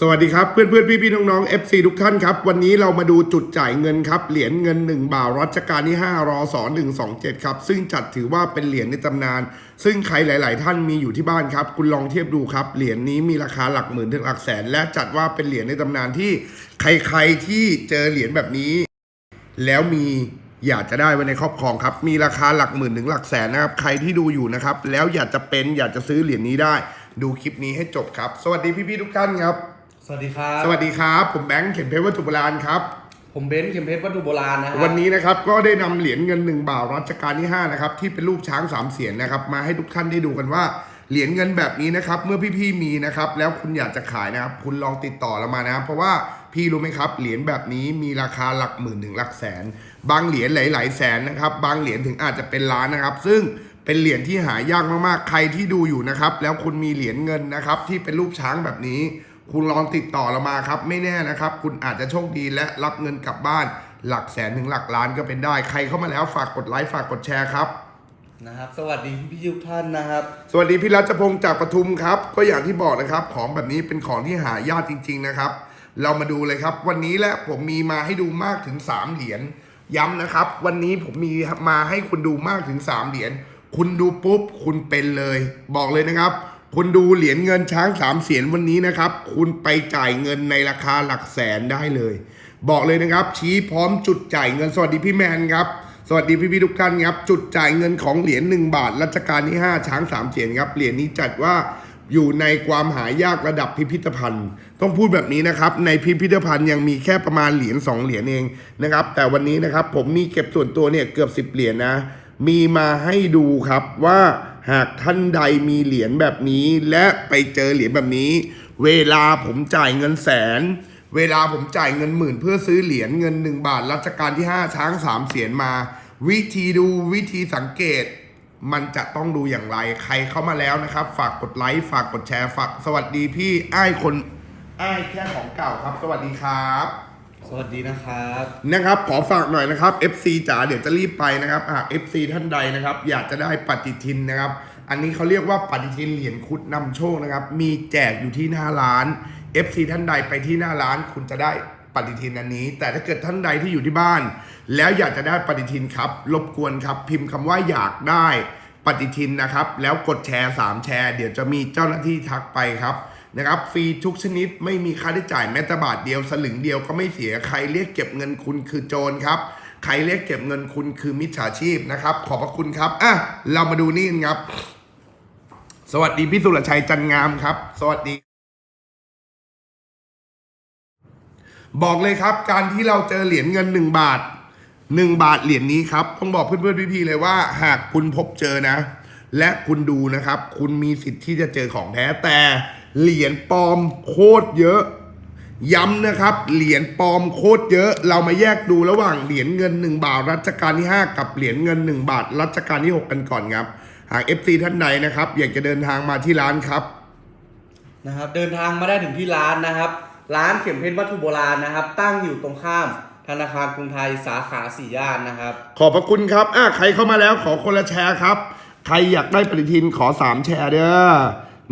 สวัสดีครับเพื่อนเพื่อนพี่พี่ๆน้องๆ FC ทุกท่านครับ วันนี้เรามาดูจุดจ่ายเงินครับ เหรียญเงิน 1 บาทรัชกาลที่ 5 รอสอ127 ครับ ซึ่งจัดถือว่าเป็นเหรียญในตำนาน ซึ่งใครหลาย ๆ ท่านมีอยู่ที่บ้านครับ คุณลองเทียบดูครับ เหรียญนี้มีราคาหลักหมื่นถึงหลักแสน และจัดว่าเป็นเหรียญในตำนานที่ใคร ๆ ที่เจอเหรียญแบบนี้ แล้วมีอยากจะได้ไว้ในครอบครองครับ มีราคาหลักหมื่นถึงหลักแสนนะครับ ใครที่ดูอยู่นะครับ แล้วอยากจะเป็นอยากจะซื้อเหรียญนี้ได้ ดูคลิปนี้ให้จบครับ สวัสดีพี่ๆทุกท่านครับ สวัสดีครับ สวัสดีครับ ผมแบงค์เข็มเพชรวัตถุโบราณครับ ผมเบนซ์เข็มเพชรวัตถุโบราณนะฮะวันนี้นะครับก็ได้นำเหรียญเงินหนึ่งบาทรัชกาลที่5นะครับที่เป็นรูปช้างสามเสียนนะครับมาให้ทุกท่านได้ดูกันว่าเหรียญเงินแบบนี้นะครับเมื่อพี่ๆมีนะครับแล้วคุณอยากจะขายนะครับคุณลองติดต่อเรามานะครับเพราะว่าพี่รู้ไหมครับเหรียญแบบนี้มีราคาหลักหมื่นถึงหลักแสน บางเหรียญหลายๆแสนนะครับบางเหรียญถึงอาจจะเป็นล้านนะครับ ซึ่งเป็นเหรียญที่หายากมากๆใครที่ดูอยู่นะครับแล้วคุณมีเหรียญเงินนะครับที่เป็นรูปช้างแบบนี้ คุณลองติดต่อเรามาครับ ไม่แน่นะครับ คุณอาจจะโชคดีและรับเงินกลับบ้าน หลักแสนถึงหลักล้านก็เป็นได้ ใครเข้ามาแล้วฝากกดไลค์ฝากกดแชร์ครับ นะครับ สวัสดีพี่ๆทุกท่านนะครับ สวัสดีพี่รัชพงศ์จากปทุมครับ ก็อย่างที่บอกนะครับ ของแบบนี้เป็นของที่หายากจริง ๆนะครับ เรามาดูเลยครับ วันนี้แหละผมมีมาให้ดูมากถึง 3 เหรียญย้ำนะครับ วันนี้ผมมีมาให้คุณดูมากถึง 3 เหรียญคุณดูปุ๊บ คุณเป็นเลย บอกเลยนะครับ คุณดูเหรียญเงินช้างสามเสียนวันนี้นะครับ คุณไปจ่ายเงินในราคาหลักแสนได้เลย บอกเลยนะครับ ชี้พร้อมจุดจ่ายเงินสวัสดีพี่แมนครับสวัสดีพี่พี่ทุกท่านครับจุดจ่ายเงินของเหรียญ1บาทรัชกาลที่ 5 ช้าง3เสียนครับเหรียญนี้จัดว่าอยู่ในความหายากระดับพิพิธภัณฑ์ ต้องพูดแบบนี้นะครับ ในพิพิธภัณฑ์ยังมีแค่ประมาณเหรียญ2เหรียญเองนะครับ แต่วันนี้นะครับผมมีเก็บส่วนตัวเนี่ยเกือบ 10 เหรียญนะ มีมาให้ดูครับว่า หากท่านใดมีเหรียญแบบนี้และไปเจอเหรียญแบบนี้ เวลาผมจ่ายเงินแสน เวลาผมจ่ายเงินหมื่น เพื่อซื้อเหรียญเงิน1บาทรัชกาลที่ 5 ช้าง3เสียนมา วิธีดูวิธีสังเกต มันจะต้องดูอย่างไรใครเข้ามาแล้วนะครับ ฝากกดไลค์ฝากกดแชร์ฝากสวัสดีพี่ไอ้ายคนไอ้ายแค่ของเก่าครับ สวัสดีครับ สวัสดีนะครับ นะครับขอฝากหน่อยนะครับ FC จ๋าเดี๋ยวจะรีบไปนะครับหาก FC ท่านใดนะครับ อยากจะได้ปฏิทินนะครับ อันนี้เขาเรียกว่าปฏิทินเหรียญคุดนำโชคนะครับ มีแจกอยู่ที่หน้าร้าน FC ท่านใดไปที่หน้าร้าน คุณจะได้ปฏิทินอันนี้ แต่ถ้าเกิดท่านใดที่อยู่ที่บ้าน แล้วอยากจะได้ปฏิทินครับ รบกวนครับ พิมพ์คำว่าอยากได้ปฏิทินนะครับ แล้วกดแชร์3แชร์ เดี๋ยวจะมีเจ้าหน้าที่ทักไปครับ นะครับฟรีทุกชนิดไม่มีค่าใช้จ่ายแม้แต่บาทเดียวสลึงเดียวก็ไม่เสียใครเรียกเก็บเงินคุณคือโจรครับ ใครเรียกเก็บเงินคุณคือมิจฉาชีพนะครับ ขอบพระคุณครับอะเรามาดูนี่กันครับ สวัสดีพี่สุรชัยจันงามครับ สวัสดี บอกเลยครับ การที่เราเจอเหรียญเงินหนึ่งบาทหนึ่งบาทเหรียญนี้ครับต้องบอกเพื่อนๆพี่ๆเลยว่า หากคุณพบเจอนะ และคุณดูนะครับ คุณมีสิทธิ์ที่จะเจอของแท้แต่ เหรียญปลอมโคตรเยอะ ย้ำนะครับ เหรียญปลอมโคตรเยอะ เรามาแยกดูระหว่างเหรียญเงิน 1 บาทรัชกาลที่ 5 กับเหรียญเงิน 1 บาทรัชกาลที่ 6 กันก่อนครับ หาก FC ท่านใดนะครับ อยากจะเดินทางมาที่ร้านครับ นะครับเดินทางมาได้ถึงที่ร้านนะครับ ร้านเข็มเพชรวัตถุโบราณนะครับ ตั้งอยู่ตรงข้ามธนาคารกรุงไทยสาขาสี่ย่านนะครับ ขอบพระคุณครับอะใครเข้ามาแล้วขอคนละแชร์ครับ ใครอยากได้ปฏิทินขอ 3 แชร์เด้อ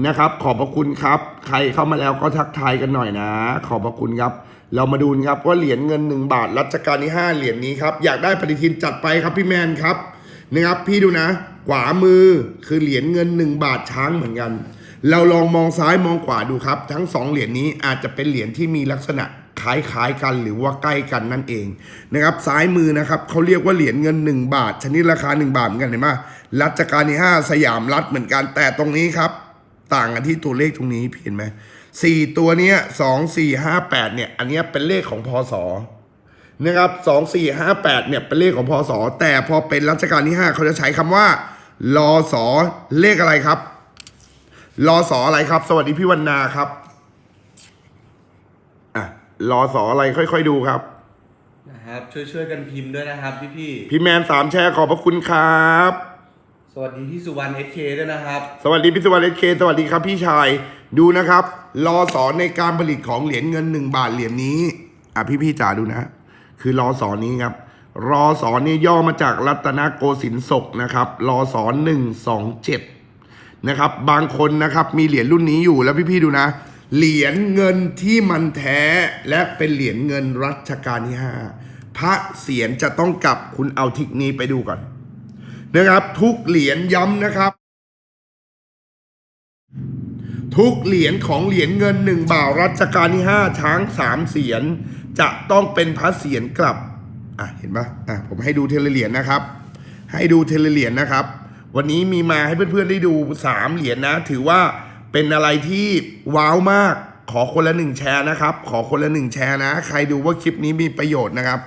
นะครับ ขอบพระคุณครับ ใครเข้ามาแล้วก็ทักทายกันหน่อยนะ ขอบพระคุณครับ เรามาดูครับว่าเหรียญเงิน 1 บาทรัชกาลที่ 5 เหรียญนี้ครับ อยากได้ปฏิทินจัดไปครับพี่แมนครับนะครับ พี่ดูนะ ขวามือคือเหรียญเงิน 1 บาทช้างเหมือนกัน เราลองมองซ้ายมองขวาดูครับ ทั้งสองเหรียญนี้อาจจะเป็นเหรียญที่มีลักษณะคล้ายๆกันหรือว่าใกล้กันนั่นเองนะครับซ้ายมือนะครับเขาเรียกว่าเหรียญเงิน 1 บาท ชนิดราคา 1 บาทเหมือนกันเห็นไหมรัชกาลที่ 5 สยามรัฐเหมือนกันแต่ตรงนี้ครับ ต่างกันที่ตัวเลขตรงนี้พี่เห็นไหมสี่ตัวเนี้ยสองสี่ห้าแปดเนี่ย อันเนี้ยเป็นเลขของพศนะครับสองสี่ห้าแปดเนี่ยเป็นเลขของพศแต่พอเป็นรัชกาลที่ห้าเขาจะใช้คำว่าลศเลขอะไรครับรอสออะไรครับ สวัสดีพี่วันนาครับอะรอสออะไรค่อยๆดูครับนะครับ ช่วยช่วยๆกันพิมพ์ด้วยนะครับพี่พี่พี่แมนสามแชร์ขอบพระคุณครับๆ สวัสดีพี่สุวรรณเอเคด้วยนะครับ สวัสดีพี่สุวัสดิ์เคสวัสดีครับพี่ชาย ดูนะครับ รอสอนในการผลิตของเหรียญเงินหนึ่งบาทเหรียญนี้ อะพี่พี่จ๋าดูนะ คือรอสอนนี้ครับ รอสอนนี่ย่อมาจากรัตนโกสินทร์ศกนะครับ รอสอนหนึ่งสองเจ็ดนะครับ บางคนนะครับมีเหรียญรุ่นนี้อยู่แล้วพี่พี่ๆดูนะ เหรียญเงินที่มันแท้และเป็นเหรียญเงินรัชกาลที่ห้าพระเสียรจะต้องกลับคุณเอาทิกนี้ไปดูก่อน นะครับ ทุกเหรียญย้ำนะครับ ทุกเหรียญของเหรียญเงินหนึ่งบ่าวรัชกาลที่ห้าช้างสามเสียนจะต้องเป็นพระเสียรกลับอะเห็นปะอะผมให้ดูเทเลเหรียญนะครับ ให้ดูเทเลเหรียญนะครับ วันนี้มีมาให้เพื่อนๆได้ดูสามเหรียญนะ ถือว่าเป็นอะไรที่ว้าวมากขอคนละหนึ่งแชร์นะครับ ขอคนละหนึ่งแชร์นะ ใครดูว่าคลิปนี้มีประโยชน์นะครับ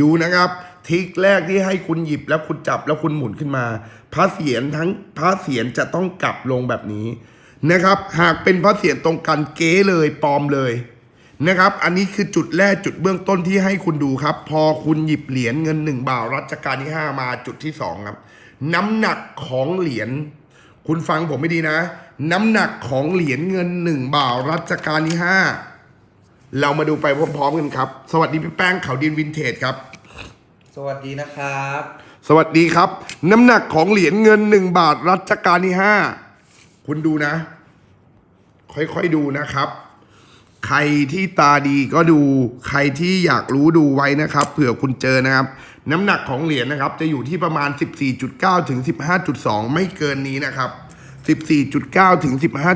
ดูนะครับ ทิกแรกที่ให้คุณหยิบแล้วคุณจับแล้วคุณหมุนขึ้นมา พระเสียรทั้งพระเสียรจะต้องกลับลงแบบนี้นะครับ หากเป็นพระเสียรตรงกันเก๊เลยปลอมเลยนะครับ อันนี้คือจุดแรกจุดเบื้องต้นที่ให้คุณดูครับ พอคุณหยิบเหรียญเงินหนึ่งบาทรัชกาลที่ห้ามาจุดที่สองครับ น้ำหนักของเหรียญคุณฟังผมไม่ดีนะ น้ำหนักของเหรียญเงินหนึ่งบาทรัชกาลที่ห้าเรามาดูไปพร้อมๆกันครับ สวัสดีพี่แป้งเขาดินวินเทจครับ สวัสดีนะครับ สวัสดีครับ น้ำหนักของเหรียญเงินหนึ่งบาทรัชกาลที่ห้าคุณดูนะ ค่อยๆดูนะครับ ใครที่ตาดีก็ดู ใครที่อยากรู้ดูไว้นะครับ เผื่อคุณเจอนะครับ น้ำหนักของเหรียญนะครับ จะอยู่ที่ประมาณ 14.9 ถึง 15.2 ไม่เกินนี้นะครับ 14.9 ถึง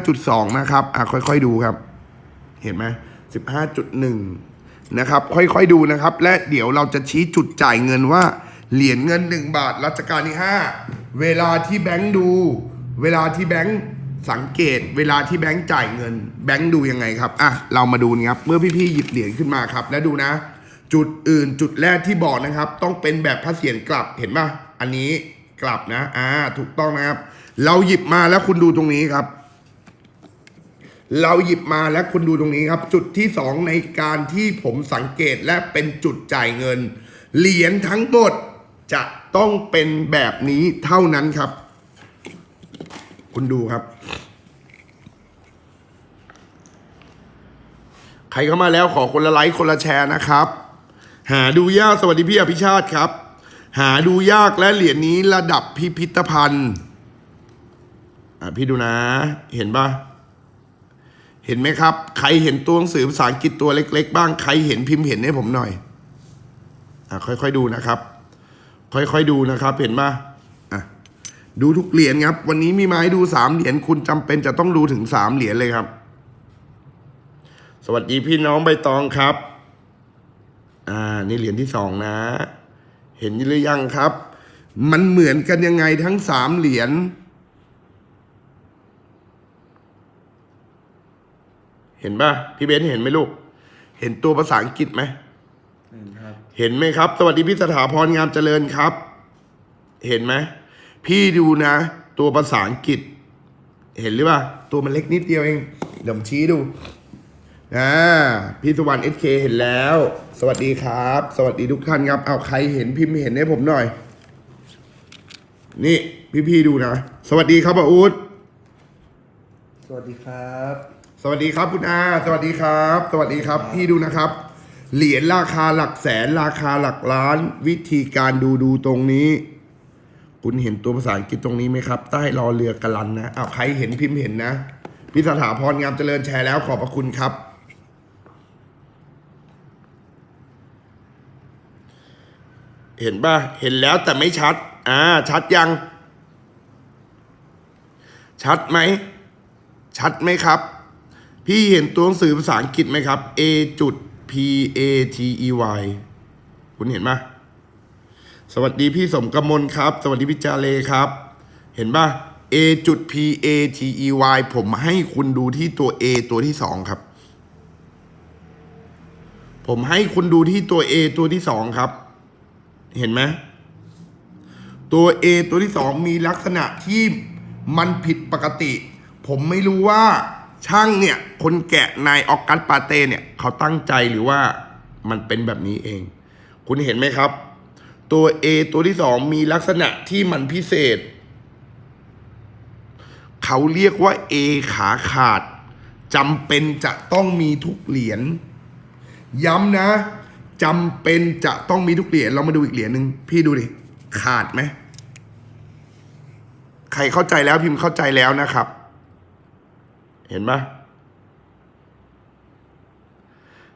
15.2 นะครับ อะค่อยๆดูครับ เห็นไหม15.1 นะครับ ค่อยๆดูนะครับ และเดี๋ยวเราจะชี้จุดจ่ายเงินว่า เหรียญเงิน 1 บาทรัชกาลที่ 5 เวลาที่แบงค์ดู เวลาที่แบงค์สังเกต เวลาที่แบงค์จ่ายเงิน แบงค์ดูยังไงครับอะเรามาดูนะครับเมื่อพี่ๆหยิบเหรียญขึ้นมาครับ และดูนะ จุดอื่นจุดแรกที่บอกนะครับ ต้องเป็นแบบพระเศียรกลับเห็นป่ะอันนี้กลับนะอ่าถูกต้องนะครับ เราหยิบมาแล้วคุณดูตรงนี้ครับ เราหยิบมาแล้วคุณดูตรงนี้ครับ จุดที่สองในการที่ผมสังเกตและเป็นจุดจ่ายเงิน เหรียญทั้งหมดจะต้องเป็นแบบนี้เท่านั้นครับ คุณดูครับ ใครเข้ามาแล้วขอคนละไลค์คนละแชร์นะครับ หาดูยากสวัสดีพี่อภิชาติครับ หาดูยากและเหรียญนี้ระดับพิพิธภัณฑ์ อะพี่ดูนะ เห็นปะ เห็นไหมครับ ใครเห็นตัวหนังสือภาษาอังกฤษตัวเล็ก ๆ บ้าง ใครเห็นพิมพ์เห็นให้ผมหน่อยอะค่อยๆดูนะครับ ค่อยๆดูนะครับ เห็นปะอะดูทุกเหรียญครับ วันนี้มีมาให้ดูสามเหรียญคุณจำเป็นจะต้องดูถึงสามเหรียญเลยครับ สวัสดีพี่น้องใบตองครับ อ่านี่เหรียญที่สองนะ เห็นหรือยังครับ มันเหมือนกันยังไงทั้งสามเหรียญ เห็นป่ะพี่เบนซ์เห็นไหมลูก เห็นตัวภาษาอังกฤษไหมเห็นครับเห็นไหมครับ สวัสดีพี่สถาพรงามเจริญครับ เห็นไหมพี่ดูนะ ตัวภาษาอังกฤษ เห็นหรือเปล่าตัวมันเล็กนิดเดียวเองเดี๋ยวผมชี้ดูอ่าพี่สุวรรณเอสเคเห็นแล้ว สวัสดีครับ สวัสดีทุกท่านครับ เอาใครเห็นพิมพ์เห็นให้ผมหน่อย นี่พี่ๆดูนะ สวัสดีครับอาอูดสวัสดีครับ สวัสดีครับคุณอาสวัสดีครับ สวัสดีครับ พี่ดูนะครับ เหรียญราคาหลักแสนราคาหลักล้าน วิธีการดูดูตรงนี้ คุณเห็นตัวภาษาอังกฤษตรงนี้ไหมครับ ใต้รอเรือกะลันนะอ้าวใครเห็นพิมพ์เห็นนะพี่สถาพรงามเจริญแชร์แล้วขอบพระคุณครับ เห็นป่ะเห็นแล้วแต่ไม่ชัด อ่า ชัดยัง ชัดไหม ชัดไหมครับ พี่เห็นตัวหนังสือภาษาอังกฤษไหมครับ A จุด P A T E Y คุณเห็นปะสวัสดีพี่สมกมลครับ สวัสดีพี่จาเลครับ เห็นปะ A จุด P A T E Y ผมให้คุณดูที่ตัว A ตัวที่สองครับ ผมให้คุณดูที่ตัว A ตัวที่สองครับ เห็นไหมตัว A ตัวที่สองมีลักษณะที่มันผิดปกติ ผมไม่รู้ว่า ช่างเนี่ย คนแกะนายออกัสปาเต้เนี่ยเขาตั้งใจหรือว่ามันเป็นแบบนี้เอง คุณเห็นไหมครับ ตัว A ตัวที่สองมีลักษณะที่มันพิเศษ เขาเรียกว่า A ขาขาดจำเป็นจะต้องมีทุกเหรียญย้ำนะจำเป็นจะต้องมีทุกเหรียญเรามาดูอีกเหรียญหนึ่งพี่ดูดิขาดไหมใครเข้าใจแล้วพิมพ์เข้าใจแล้วนะครับ เห็นปะ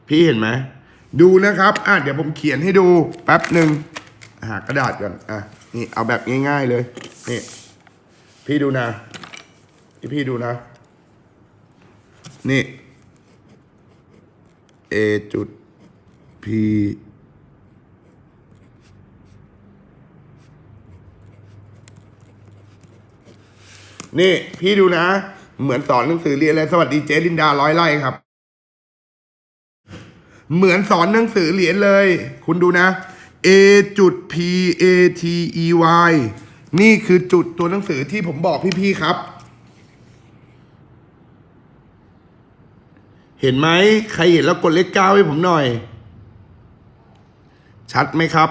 พี่เห็นไหมดูนะครับ อะเดี๋ยวผมเขียนให้ดูแป๊บหนึ่งหากระดาษก่อน อะ นี่เอาแบบง่าย ๆเลย นี่ พี่ดูนะพี่พี่ดูนะ นี่ A จุด P นี่ พี่ดูนะ เหมือนสอนหนังสือเรียนเลยสวัสดีเจลินดาร้อยไร่ครับ เหมือนสอนหนังสือเหรียญเลย คุณดูนะ A จุด P A T E Y นี่คือจุดตัวหนังสือที่ผมบอกพี่ๆครับ เห็นไหมใครเห็นแล้วกดเลขเก้าให้ผมหน่อย ชัดไหมครับ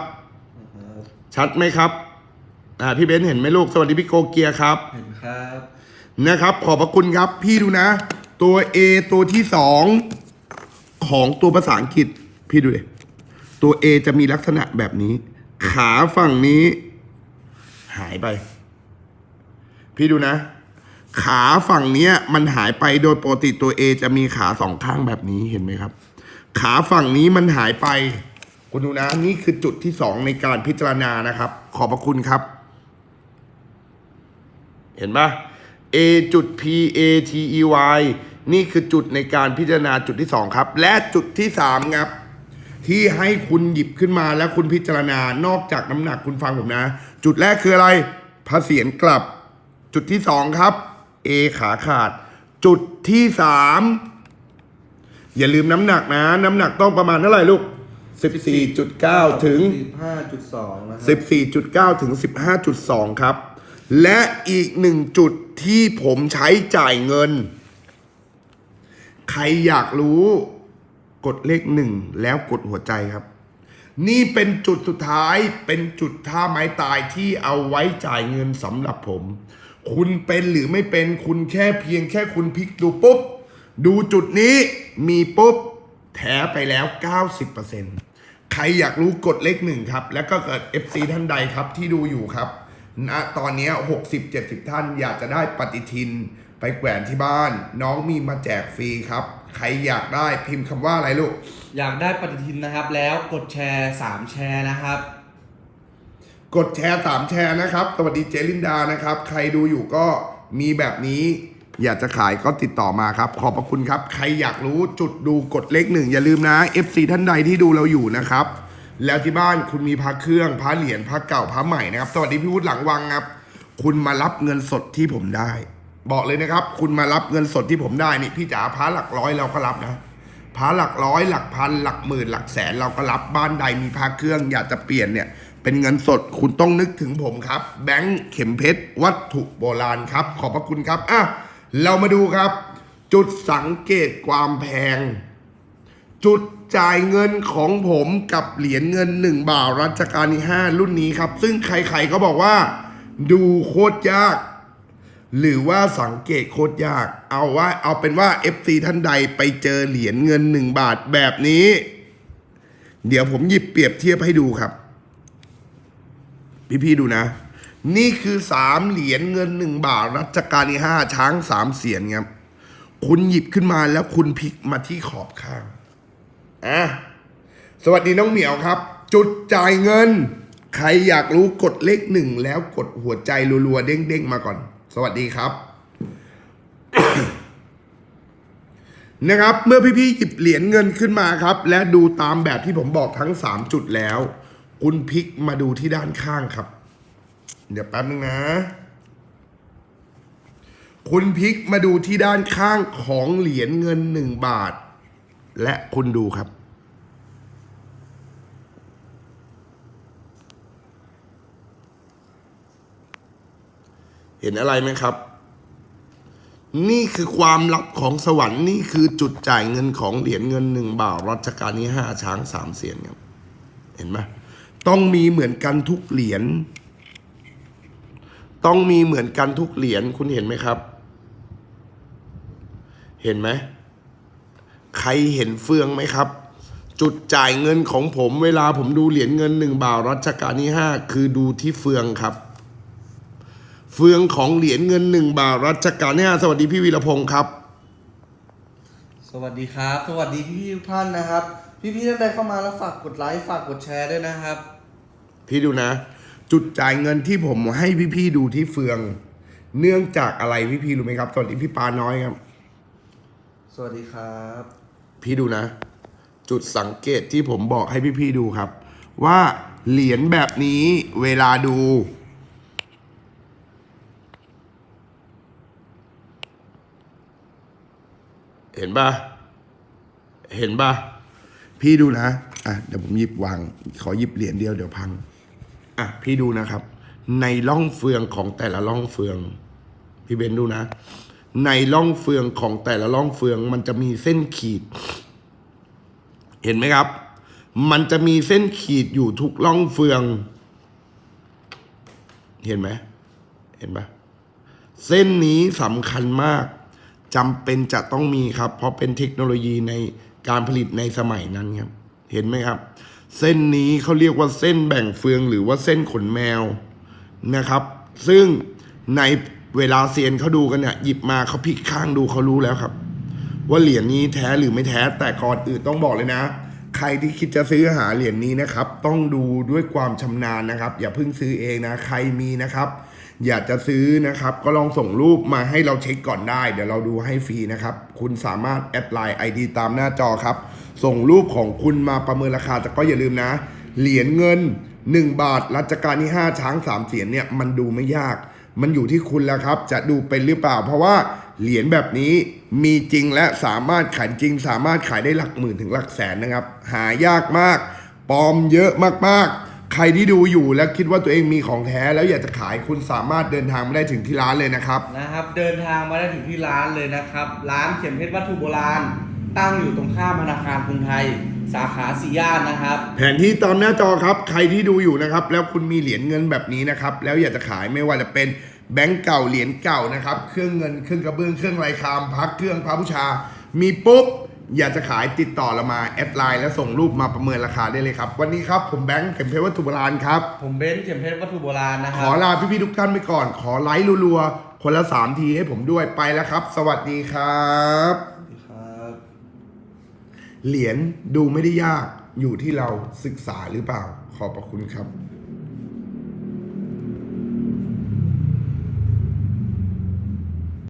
ชัดไหมครับ อ่าพี่เบนซ์เห็นไหมลูก สวัสดีพี่โกเกียครับ เห็นครับ นะครับ ขอบพระคุณครับ พี่ดูนะ ตัว A ตัวที่สองของตัวภาษาอังกฤษ พี่ดูเลยตัว A จะมีลักษณะแบบนี้ ขาฝั่งนี้ หายไป พี่ดูนะ ขาฝั่งเนี้ยมันหายไปโดยปกติตัว A จะมีขาสองข้างแบบนี้เห็นไหมครับ ขาฝั่งนี้มันหายไปคุณดูนะนี่คือจุดที่สองในการพิจารณานะครับ ขอบพระคุณครับ เห็นปะ A จุด P A T E Y นี่คือจุดในการพิจารณาจุดที่สองครับ และจุดที่สามครับ ที่ให้คุณหยิบขึ้นมาแล้วคุณพิจารณานอกจากน้ำหนักคุณฟังผมนะ จุดแรกคืออะไรพระเศียรกลับ จุดที่สองครับ A ขาขาด จุดที่สามอย่าลืมน้ำหนักนะ น้ำหนักต้องประมาณเท่าไหร่ลูก 14.9 ถึง 15.2 นะครับ14.9 ถึง 15.2 ครับ และอีกหนึ่งจุดที่ผมใช้จ่ายเงิน ใครอยากรู้กดเลขหนึ่งแล้วกดหัวใจครับ นี่เป็นจุดสุดท้ายเป็นจุดท่าไม้ตายที่เอาไว้จ่ายเงินสำหรับผม คุณเป็นหรือไม่เป็นคุณแค่เพียงแค่คุณพลิกดูปุ๊บ ดูจุดนี้มีปุ๊บ แถไปแล้ว 90%ใครอยากรู้กดเลขหนึ่งครับ แล้วก็เกิด FC ท่านใดครับที่ดูอยู่ครับ ณตอนเนี้ย60-70 ท่านอยากจะได้ปฏิทินไปแขวนที่บ้าน น้องมีมาแจกฟรีครับ ใครอยากได้พิมพ์คำว่าอะไรลูก อยากได้ปฏิทินนะครับ แล้วกดแชร์ 3 แชร์นะครับ กดแชร์สามแชร์นะครับ สวัสดีเจลินดานะครับ ใครดูอยู่ก็มีแบบนี้ อยากจะขายก็ติดต่อมาครับ ขอบพระคุณครับ ใครอยากรู้จุดดูกดเลขหนึ่งอย่าลืมนะ FC ท่านใดที่ดูเราอยู่นะครับ แล้วที่บ้านคุณมีพระเครื่องพระเหรียญพระเก่าพระใหม่นะครับ สวัสดีพี่วุฒิหลังวังครับ คุณมารับเงินสดที่ผมได้ บอกเลยนะครับ คุณมารับเงินสดที่ผมได้นี่พี่จ๋าพระหลักร้อยเราก็รับนะพระหลักร้อยหลักพันหลักหมื่นหลักแสนเราก็รับบ้านใดมีพระเครื่องอยากจะเปลี่ยนเนี่ย เป็นเงินสดคุณต้องนึกถึงผมครับ แบงค์เข็มเพชรวัตถุโบราณครับ ขอบพระคุณครับอะเรามาดูครับ จุดสังเกตความแพง จุดจ่ายเงินของผมกับเหรียญเงินหนึ่งบาทรัชกาลที่ห้ารุ่นนี้ครับ ซึ่งใครๆก็บอกว่า ดูโคตรยาก หรือว่าสังเกตโคตรยาก เอาว่าเอาเป็นว่า FC ท่านใดไปเจอเหรียญเงินหนึ่งบาทแบบนี้ เดี๋ยวผมหยิบเปรียบเทียบให้ดูครับ พี่ๆดูนะ นี่คือสามเหรียญเงินหนึ่งบาทรัชกาลที่ห้าช้างสามเสียนครับคุณหยิบขึ้นมาแล้วคุณพลิกมาที่ขอบข้าง อะสวัสดีน้องเหมียวครับ จุดจ่ายเงิน ใครอยากรู้กดเลขหนึ่งแล้วกดหัวใจรัวๆเด้งๆมาก่อน สวัสดีครับ นะครับ เมื่อพี่ๆหยิบเหรียญเงินขึ้นมาครับ และดูตามแบบที่ผมบอกทั้ง 3 จุดแล้ว คุณพลิกมาดูที่ด้านข้างครับ เดี๋ยวแป๊บนึงนะคุณพลิกมาดูที่ด้านข้างของเหรียญเงินหนึ่งบาท และคุณดูครับ เห็นอะไรไหมครับ นี่คือความลับของสวรรค์นี่คือจุดจ่ายเงินของเหรียญเงินหนึ่งบาทรัชกาลที่ห้าช้างสามเสียนครับเห็นไหมต้องมีเหมือนกันทุกเหรียญต้องมีเหมือนกันทุกเหรียญคุณเห็นไหมครับ เห็นไหมใครเห็นเฟืองไหมครับ จุดจ่ายเงินของผมเวลาผมดูเหรียญเงินหนึ่งบาทรัชกาลที่ห้าคือดูที่เฟืองครับ เฟืองของเหรียญเงินหนึ่งบาทรัชกาลที่ห้าสวัสดีพี่วีรพงศ์ครับ สวัสดีครับ สวัสดีพี่ๆทุกท่านนะครับ พี่ๆท่านใดเข้ามาแล้วฝากกดไลค์ฝากกดแชร์ด้วยนะครับ พี่ดูนะ จุดจ่ายเงินที่ผมให้พี่ๆดูที่เฟือง เนื่องจากอะไรพี่ๆรู้ไหมครับสวัสดีพี่ปาน้อยครับ สวัสดีครับ พี่ดูนะ จุดสังเกตที่ผมบอกให้พี่ๆดูครับ ว่าเหรียญแบบนี้เวลาดู เห็นปะเห็นปะพี่ดูนะ อะ เดี๋ยวผมหยิบวาง ขอหยิบเหรียญเดียวเดี๋ยวพัง อะ พี่ดูนะครับ ในร่องเฟืองของแต่ละร่องเฟือง พี่เบนดูนะ ในร่องเฟืองของแต่ละร่องเฟืองมันจะมีเส้นขีด เห็นไหมครับ มันจะมีเส้นขีดอยู่ทุกร่องเฟือง เห็นไหม เห็นปะเส้นนี้สำคัญมาก จำเป็นจะต้องมีครับ เพราะเป็นเทคโนโลยีในการผลิตในสมัยนั้นครับ เห็นไหมครับ เส้นนี้เขาเรียกว่าเส้นแบ่งเฟืองหรือว่าเส้นขนแมวนะครับ ซึ่งในเวลาเซียนเขาดูกันเนี่ยหยิบมาเขาพลิกข้างดูเขารู้แล้วครับ ว่าเหรียญนี้แท้หรือไม่แท้แต่ก่อนอื่นต้องบอกเลยนะ ใครที่คิดจะซื้อหาเหรียญนี้นะครับ ต้องดูด้วยความชำนาญนะครับ อย่าเพิ่งซื้อเองนะ ใครมีนะครับ อยากจะซื้อนะครับ ก็ลองส่งรูปมาให้เราเช็คก่อนได้ เดี๋ยวเราดูให้ฟรีนะครับ คุณสามารถแอดไลน์ ID ตามหน้าจอครับ ส่งรูปของคุณมาประเมินราคา แต่ก็อย่าลืมนะ เหรียญเงิน 1 บาทรัชกาลที่ 5 ช้าง3เสียนเนี่ยมันดูไม่ยาก มันอยู่ที่คุณแล้วครับ จะดูเป็นหรือเปล่า เพราะว่าเหรียญแบบนี้มีจริงและสามารถขายจริง สามารถขายได้หลักหมื่นถึงหลักแสนนะครับ หายากมากปลอมเยอะมากๆ ใครที่ดูอยู่แล้วคิดว่าตัวเองมีของแท้แล้วอยากจะขายคุณสามารถเดินทางมาได้ถึงที่ร้านเลยนะครับ นะครับ เดินทางมาได้ถึงที่ร้านเลยนะครับ ร้านเข็มเพชรวัตถุโบราณ ตั้งอยู่ตรงข้ามธนาคารกรุงไทย สาขาสีย่านนะครับ แผนที่ตามหน้าจอครับใครที่ดูอยู่นะครับ แล้วคุณมีเหรียญเงินแบบนี้นะครับ แล้วอยากจะขายไม่ว่าจะเป็นแบงก์เก่าเหรียญเก่านะครับ เครื่องเงินเครื่องกระเบื้องเครื่องไรคามพักเครื่องพระบูชา มีปุ๊บ อยากจะขายติดต่อเรามาแอดไลน์แล้วส่งรูปมาประเมินราคาได้เลยครับ วันนี้ครับผมแบงค์เข็มเพชรวัตถุโบราณครับ ผมเบนซ์เข็มเพชรวัตถุโบราณนะคขรัอบลาพี่ๆทุกท่านไปก่อน ขอไลค์รัวๆ คนละสามทีให้ผมด้วยไปแล้วครับ สวัสดีครับ ครับเหรียญดูไม่ได้ยากอยู่ที่เราศึกษาหรือเปล่า ขอบพระคุณครับ